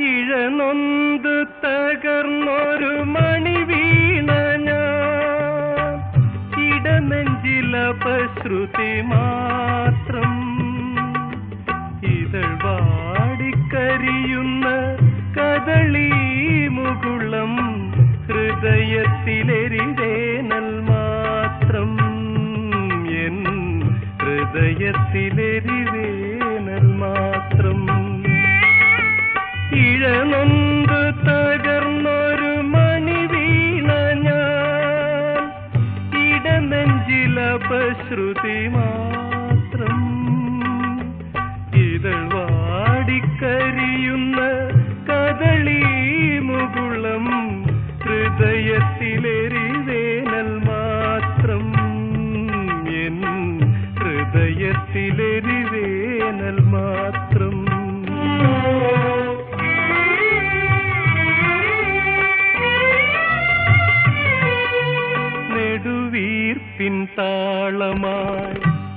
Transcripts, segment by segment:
ഇഴനൊന്ത് തകർന്നൊരു മണി വീണ ഞാൻ. ഇടനെഞ്ചിലപശ്രുതി മാത്രം ഇതൾ വാടിക്കരിയുന്ന കദളി മുകുളം ഹൃദയത്തിലെരിവേനൽ ഇടനെഞ്ചിലപശ്രുതി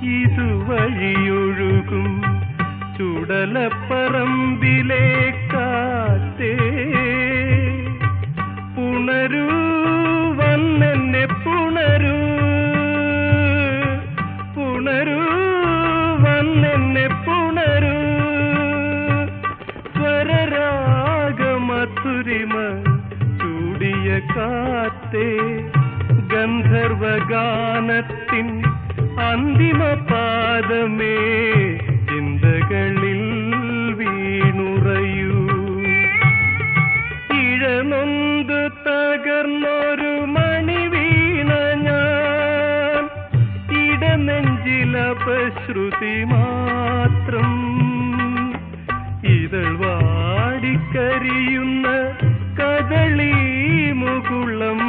ഇതുവഴിയൊഴുകും ചുടലപ്പറമ്പിലെ കാറ്റേ. പുണരൂ വന്നെന്നെ പുണരൂ. പുണരൂ വന്നെന്നെ പുണരൂ. സ്വരരാഗമധുരിമ ചൂടിയ കാത്തേ ഗന്ധർവഗാനത്തിൻ അന്തിമ പാദമേ ചിന്തകളിൽ വീണുറയൂ. ഇഴനൊന്ത് തകർന്നൊരു മണി വീണ ഞാൻ ഇടനെഞ്ചിലപശ്രുതി മാത്രം. ഇതൾ വാടിക്കരിയുന്ന കദളി മുകുളം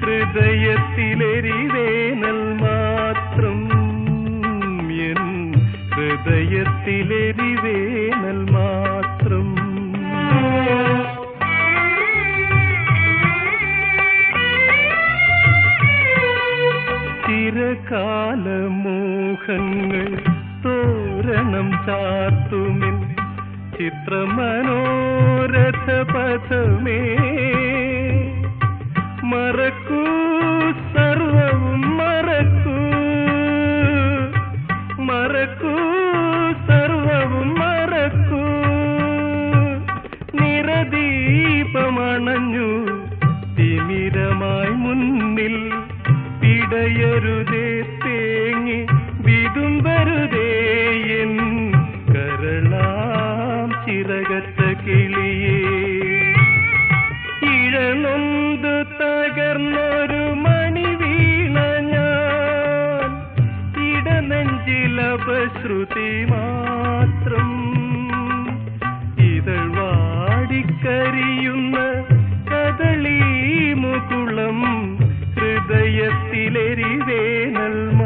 ഹൃദയത്തിലെരിവേനൽ ഹൃദയത്തിലെരിവേനൽ മാത്രം. ചിരകാല മോഹങ്ങൾ തോരണം ചാർത്തുമിൻ ചിത്രമനോരഥ പഥമേ നിറദീപമണഞ്ഞു തിമിരമായി മുന്നിൽ പിടയരുതേ തേങ്ങി വിതുമ്പരുതേ എൻ കരളാം ചിറകത്ത കിളിയേ. ഇഴനൊന്ത് തകർന്നൊരു മണി വീണ ഞാൻ. ഇടനെഞ്ചിലപശ്രുതി കദളി മുകുളം ഹൃദയത്തിലെരിവേനൽ മാ